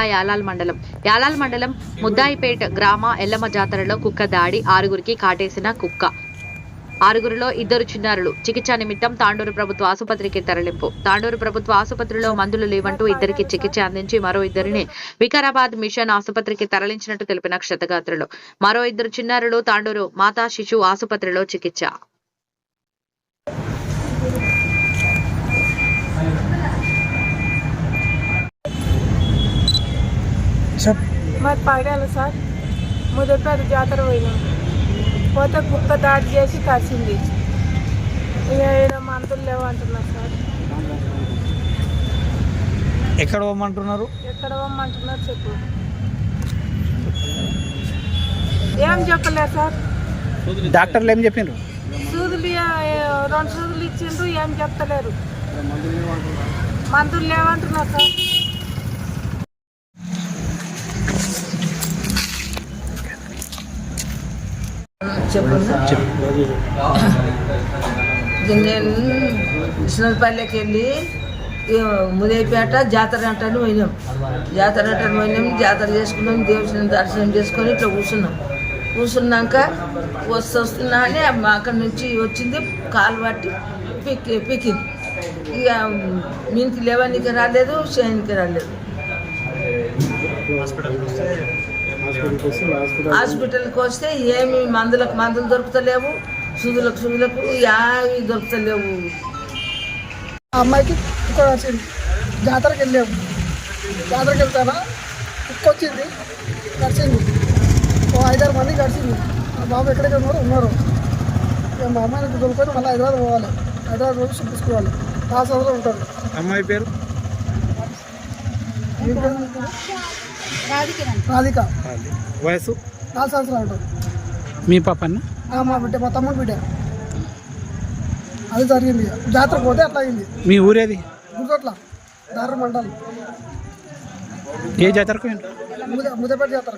జిల్లా యాలాల్ మండలం. యాలాల్ మండలం ముద్దాయిపేట గ్రామ ఎల్లమ్మ జాతరలో కుక్క దాడి ఆరుగురికి కాటేసిన కుక్క. ఆరుగురిలో ఇద్దరు చిన్నారులు. చికిత్స నిమిత్తం తాండూరు ప్రభుత్వ ఆసుపత్రికి తరలింపు. తాండూరు ప్రభుత్వ ఆసుపత్రిలో మందులు లేవంటూ ఇద్దరికి చికిత్స అందించి మరో ఇద్దరిని వికారాబాద్ మిషన్ ఆసుపత్రికి తరలించినట్టు తెలిపిన క్షతగాత్రులు. మరో ఇద్దరు చిన్నారులు తాండూరు మాతా శిశు ఆసుపత్రిలో చికిత్స. చెప్ మాది పగడాలి సార్ ముదపేట జాతర పోయినాం. పోతే కుక్క దాడి చేసి కరిచింది ఇక ఈడ మందులు లేవు అంటున్నారు సార్. ఎక్కడ పోమంటున్నారు? ఎక్కడ పోమంటున్నారు చెప్పు. ఏం చెప్పలేదు సార్? డాక్టర్లు ఏం చెప్పిండ్రు సూదులు రెండు సూదులు ఇచ్చిండ్రు ఏం చెప్తలేరు. మందులు లేవంటున్నారు సార్. చెప్పండి. నేను విష్ణుపల్లికి వెళ్ళి ఈ ముదైపేట జాతర అంటాను పోయినాం. జాతర అంటాను పోయినాం జాతర చేసుకున్నాం దేవుని దర్శనం చేసుకొని ఇట్లా కూర్చున్నాం. కూర్చున్నాక వస్తు వస్తున్నా అని మా అక్కడి నుంచి వచ్చింది కాలు పట్టి పిక్కి పిక్కింది ఇక మీనికి లేవనికి రాలేదు చేయనికి రాలేదు. హాస్పిటల్కి వస్తే ఏమి మందులకు మందులు దొరుకుతలేవు సూదులకు సూదులకు యావి దొరుకుతలేవు. అమ్మాయికి కుక్క వచ్చింది. జాతరకి వెళ్ళాము. జాతరకి వెళ్తానా కుక్క వచ్చింది గడిచింది ఓ ఐదారు మంది గడిచింది మా బాబు ఎక్కడికి ఉన్నారు ఉన్నారు మా అమ్మాయిని దొరుకుకొని మళ్ళీ హైదరాబాద్ పోవాలి. హైదరాబాద్ పోయి చూపించుకోవాలి ఆ సంవత్సరం ఉంటారు. అమ్మాయి పేరు? రాధిక వయసు? నాలుగు సంవత్సరాలు ఉంటుంది. మీ పాపన్న? ఆ, మా బిడ్డ మా తమ్ముడు బిడ్డ. అది జరిగింది. జాతర పోతే అట్లా అయింది. మీ ఊరేది? గుర్తొట్ల దారు మండలం. ఏ జాతరకు? ముద ముదపేట జాతర